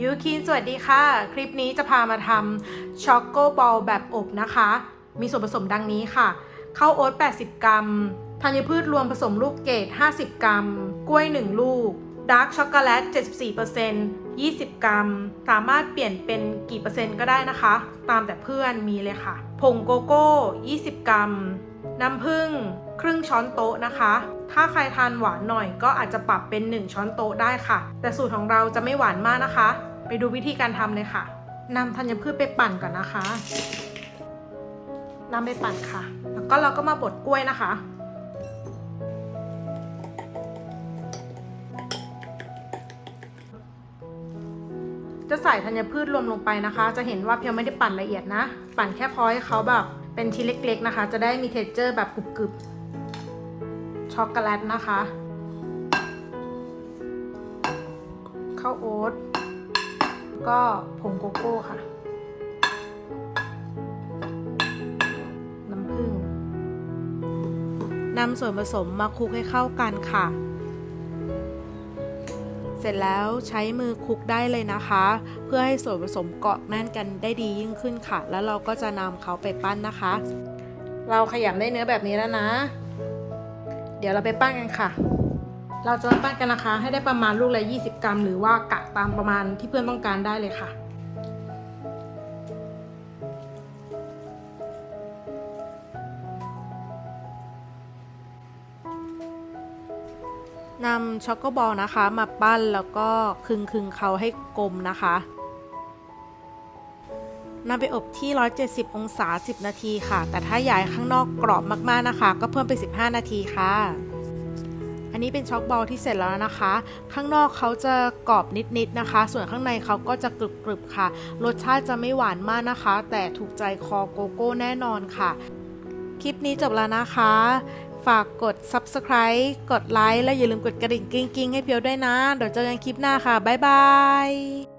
ยูคินสวัสดีค่ะ คลิปนี้จะพามาทำช็อกโกบอลแบบอบนะคะ มีส่วนผสมดังนี้ค่ะ ข้าวโอ๊ต 80 กรัม ธัญพืชรวมผสมลูกเกด 50 กรัม กล้วย 1 ลูก ดาร์กช็อกโกแลต 74% 20 กรัม สามารถเปลี่ยนเป็นกี่เปอร์เซ็นต์ก็ได้นะคะ ตามแต่เพื่อนมีเลยค่ะ ผงโกโก้ 20 กรัม น้ำผึ้ง ครึ่งช้อนโต๊ะนะคะ ถ้าใครทานหวานหน่อยก็อาจจะปรับเป็น 1 ช้อนโต๊ะได้ค่ะ แต่สูตรของเราจะไม่หวานมากนะคะ ไปดูวิธีการทำเลยค่ะนำธัญพืชไปปั่นก่อนนะคะนำไปปั่นค่ะ แล้วก็เราก็มาบดกล้วยนะคะจะใส่ธัญพืชรวมลงไปนะคะ จะเห็นว่าเพียวไม่ได้ปั่นละเอียดนะ ปั่นแค่พอให้เขาแบบเป็นชิ้นเล็กๆนะคะ จะได้มีเทคเจอร์แบบกรุบๆ ช็อกโกแลตนะคะข้าวโอ๊ตก็ผงโกโก้ค่ะ น้ำผึ้งนำส่วนผสมมาคลุกให้เข้ากันค่ะ เสร็จแล้วใช้มือคลุกได้เลยนะคะ เพื่อให้ส่วนผสมเกาะแน่นกันได้ดียิ่งขึ้นค่ะ แล้วเราก็จะนำเขาไปปั้นนะคะ เราขยำได้เนื้อแบบนี้แล้วนะ ดี๋ยวเราไปปั้นกันค่ะ เราจะมาปั้นกันนะคะ ให้ได้ประมาณลูกละ 20 กรัม หรือว่ากะตามประมาณที่เพื่อนต้องการได้เลยค่ะนำช็อกโกบอลนะคะ มาปั้นแล้วก็คึงคึงเขาให้กลมนะคะ นำไปอบที่ 170 องศา 10 นาทีค่ะ แต่ถ้าอยากให้ข้างนอกกรอบมากๆนะคะ ก็เพิ่มไป 15 นาทีค่ะ อันนี้เป็นช็อกบอลที่เสร็จแล้วนะคะ ข้างนอกเขาจะกรอบนิดๆนะคะ ส่วนข้างในเขาก็จะกรึบๆค่ะ รสชาติจะไม่หวานมากนะคะ แต่ถูกใจคอโกโก้แน่นอนค่ะ คลิปนี้จบแล้วนะคะ ฝากกด subscribe กดไลค์และอย่าลืมกดกระดิ่งกิ้งๆให้เพียวด้วยนะ เดี๋ยวเจอกันคลิปหน้าค่ะ บ๊ายบาย